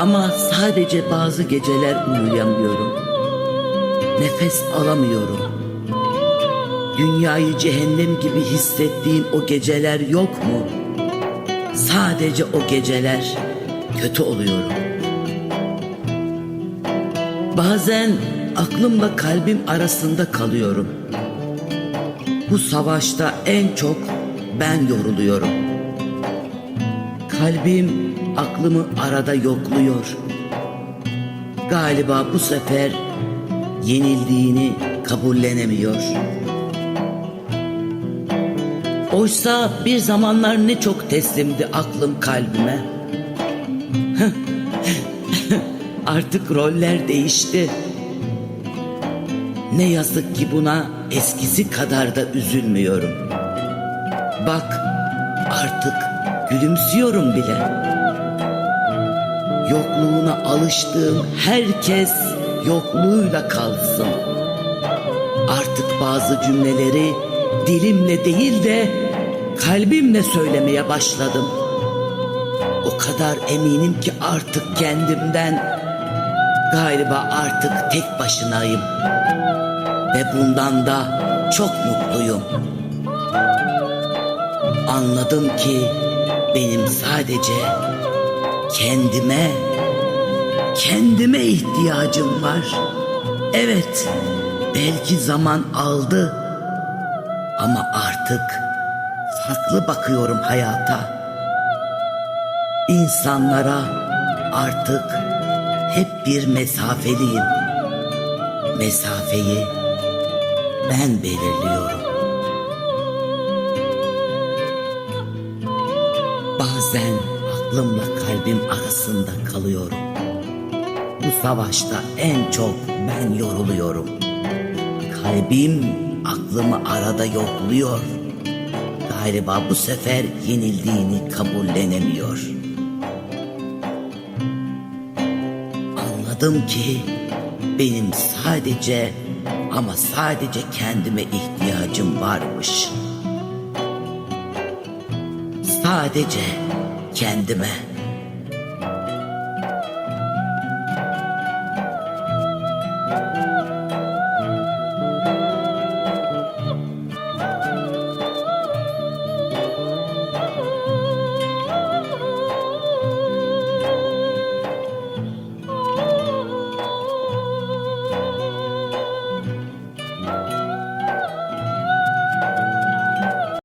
Ama sadece bazı geceler uyuyamıyorum. Nefes alamıyorum. Dünyayı cehennem gibi hissettiğim o geceler yok mu? Sadece o geceler kötü oluyorum. Bazen aklımla kalbim arasında kalıyorum. Bu savaşta en çok ben yoruluyorum. Kalbim aklımı arada yokluyor. Galiba bu sefer yenildiğini kabullenemiyor. Oysa bir zamanlar ne çok teslimdi aklım kalbime. Artık roller değişti. Ne yazık ki buna eskisi kadar da üzülmüyorum. Bak artık gülümsüyorum bile. Yokluğuna alıştığım herkes yokluğuyla kalsın. Artık bazı cümleleri dilimle değil de kalbimle söylemeye başladım. O kadar eminim ki artık kendimden galiba artık tek başınayım. Ve bundan da çok mutluyum. Anladım ki benim sadece kendime kendime ihtiyacım var. Evet, belki zaman aldı ama artık farklı bakıyorum hayata. İnsanlara artık hep bir mesafeliyim. Mesafeyi ben belirliyorum. Bazen aklımla kalbim arasında kalıyorum. Bu savaşta en çok ben yoruluyorum. Kalbim aklımı arada yokluyor. Galiba bu sefer yenildiğini kabullenemiyor. Anladım ki benim sadece ama sadece kendime ihtiyacım varmış. Sadece kendime.